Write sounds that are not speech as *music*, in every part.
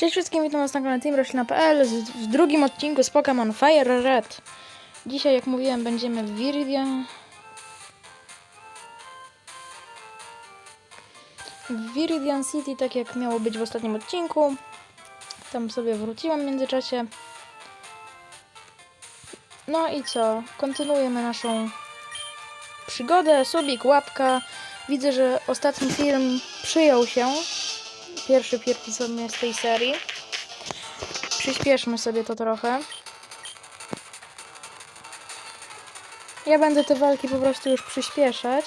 Cześć wszystkim, witam was na kanale TeamRoślina.pl w drugim odcinku z Pokémon Fire Red. Dzisiaj, jak mówiłem, będziemy w Viridian. W Viridian City, tak jak miało być w ostatnim odcinku. Tam sobie wróciłam w międzyczasie. No i co? Kontynuujemy naszą przygodę. Subik, łapka. Widzę, że ostatni film przyjął się pierwszy pierwszy sobie z tej serii. Przyspieszmy sobie to trochę. Ja będę te walki po prostu już przyspieszać.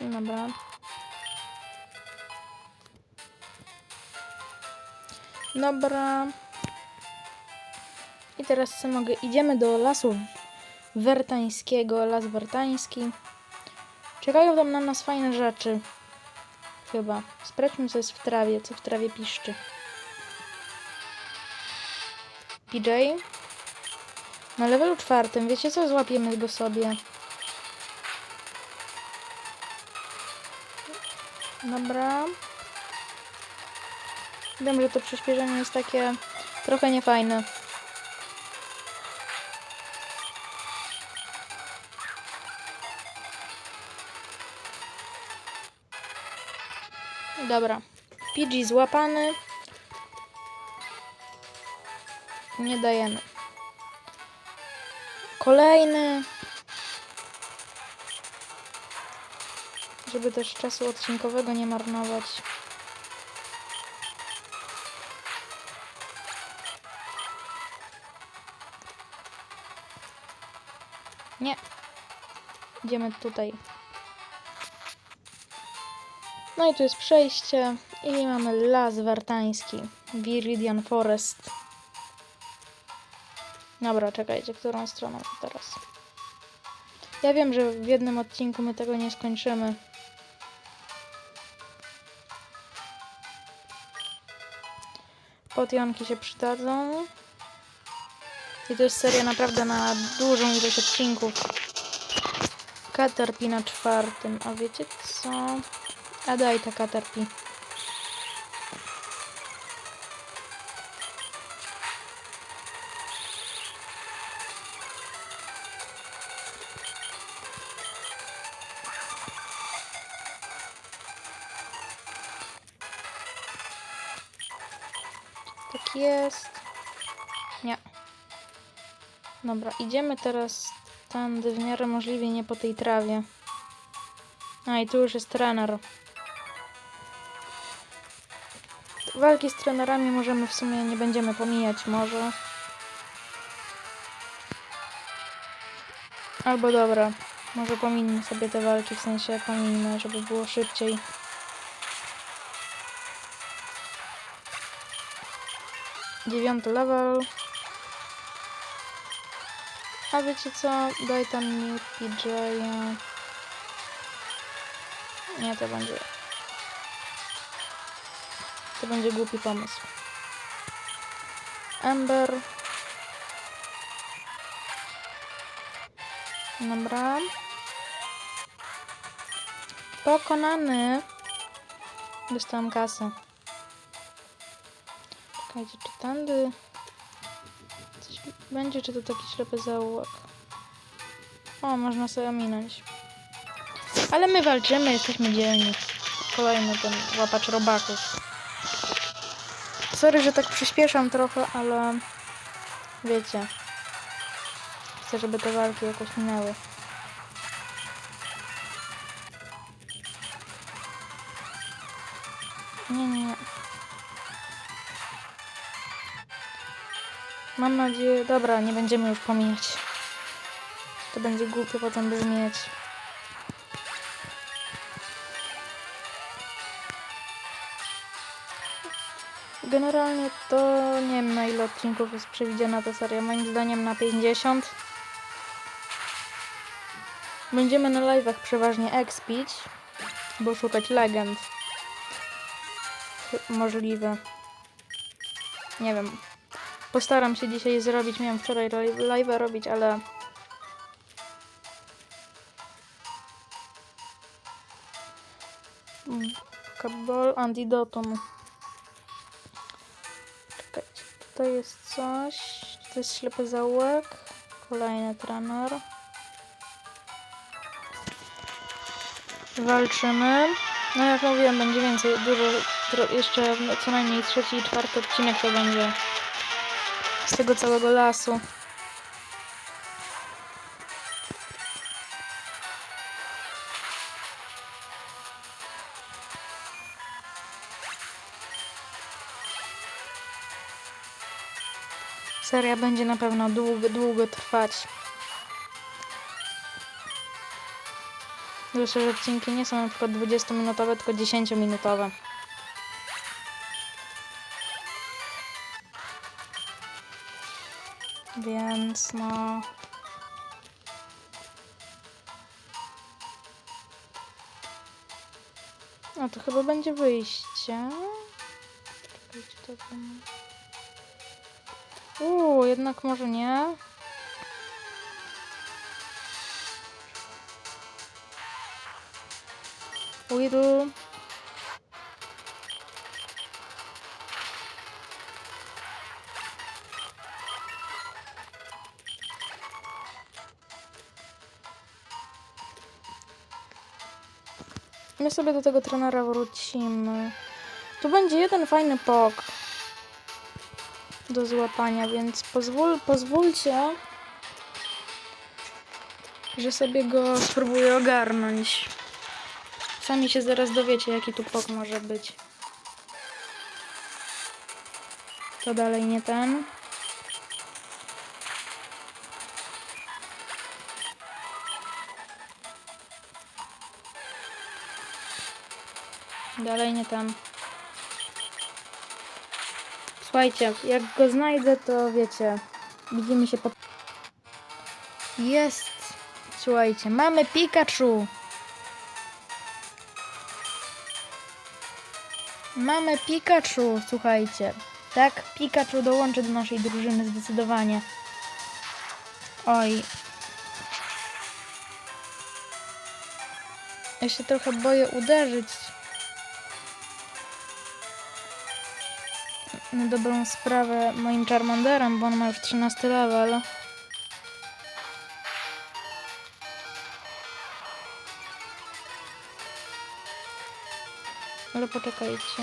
Dobra. Dobra. I teraz co mogę? Idziemy do lasu wertańskiego, las wertański. Czekają tam na nas fajne rzeczy. Chyba. Sprawdźmy, co jest w trawie, co w trawie piszczy. PJ. Na levelu czwartym, wiecie co? Złapiemy go sobie. Dobra. Wiem, że to przyspieszenie jest takie trochę niefajne. Dobra. PG złapany. Nie dajemy. Kolejny. Żeby też czasu odcinkowego nie marnować. Nie. Idziemy tutaj. No i tu jest przejście i mamy las wartański, Viridian Forest. Dobra, czekajcie, którą stroną to teraz? Ja wiem, że w jednym odcinku my tego nie skończymy. Potionki się przydadzą. I to jest seria naprawdę na dużą ilość odcinków. Caterpie na czwartym. A wiecie co? A daj ta Caterpie. Tak jest. Nie. Dobra, idziemy teraz tam, w miarę możliwie nie po tej trawie. A i tu już jest trener. Walki z trenerami możemy w sumie nie będziemy pomijać może. Albo dobra, może pominę sobie te walki, w sensie pominę, żeby było szybciej. Dziewiąty level. A wiecie co? Daj tam mi PJ. Nie, to będzie. To będzie głupi pomysł. Ember. Dobra. Pokonany. Dostałam kasę. Czekajcie, czy tędy coś będzie, czy to taki ślepy zaułek? O, można sobie ominąć. Ale my walczymy, jesteśmy dzielni. Kolejny ten łapacz robaków. Sorry, że tak przyspieszam trochę, ale wiecie. Chcę, żeby te walki jakoś minęły. Nie, nie, nie. Mam nadzieję... Dobra, nie będziemy już pomijać. To będzie głupio potem brzmieć. Generalnie to nie wiem na ile odcinków jest przewidziana ta seria. Moim zdaniem na 50. Będziemy na live'ach przeważnie expić, bo szukać legend. Możliwe. Nie wiem. Postaram się dzisiaj zrobić. Miałem wczoraj live'a robić, ale... Mm, Kabol antidotum. Tutaj jest coś. To jest ślepy zaułek. Kolejny trener. Walczymy. No jak mówiłem, będzie więcej. Dużo, jeszcze co najmniej trzeci i czwarty odcinek to będzie z tego całego lasu. Seria będzie na pewno długo, długo trwać. Zwłaszcza, że odcinki nie są na przykład 20-minutowe, tylko 10-minutowe. Więc no... No to chyba będzie wyjście. Czekajcie, to tam... Uuu, jednak może nie. Weedle. My sobie do tego trenera wrócimy. Tu będzie jeden fajny pok do złapania, więc pozwól, pozwólcie, że sobie go spróbuję ogarnąć. Sami się zaraz dowiecie, jaki tu pok może być. To dalej nie ten. Dalej nie tam. Słuchajcie, jak go znajdę, to wiecie, widzimy się po... Jest! Słuchajcie, mamy Pikachu! Mamy Pikachu, słuchajcie. Tak, Pikachu dołączy do naszej drużyny zdecydowanie. Oj. Ja się trochę boję uderzyć. Na dobrą sprawę moim Charmanderem, bo on ma już 13 level. Ale poczekajcie.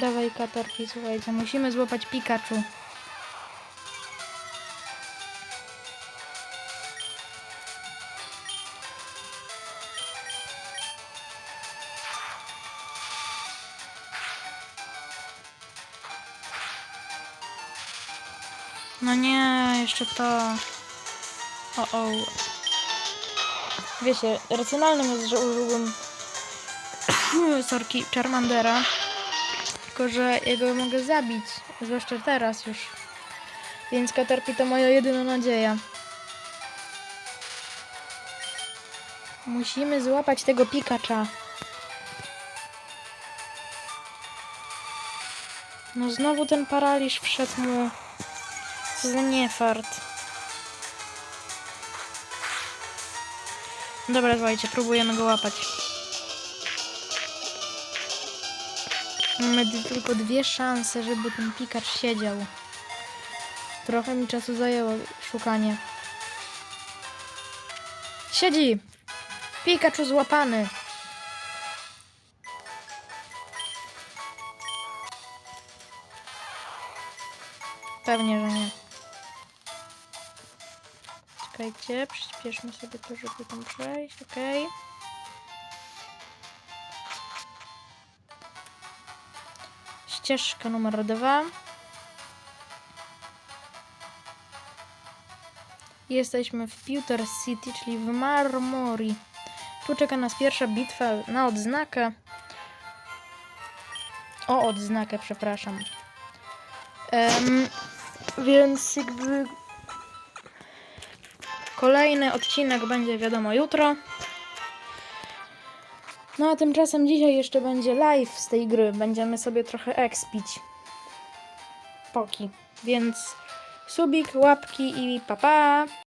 Dawaj katarki, słuchajcie. Musimy złapać Pikachu. No nie, jeszcze to. O, o. Wiecie, racjonalnym jest, że użyłbym *coughs* sorki Charmandera. Tylko, że jego mogę zabić. Zwłaszcza teraz już. Więc Caterpie to moja jedyna nadzieja. Musimy złapać tego Pikacza. No znowu ten paraliż wszedł mu. Co za niefart. Dobra, słuchajcie, próbujemy go łapać. Mamy tylko dwie szanse, żeby ten pikacz siedział. Trochę mi czasu zajęło szukanie. Siedzi! Pikachu złapany! Pewnie, że nie. Czekajcie, przyspieszmy sobie to, żeby tam przejść, okej. Ścieżka numer dwa. Jesteśmy w Pewter City, czyli w Marmori. Tu czeka nas pierwsza bitwa na odznakę. O, odznakę, przepraszam. Em, więc jakby kolejny odcinek będzie wiadomo jutro. No a tymczasem dzisiaj jeszcze będzie live z tej gry. Będziemy sobie trochę expić. Poki. Więc subik, łapki i papa. Pa.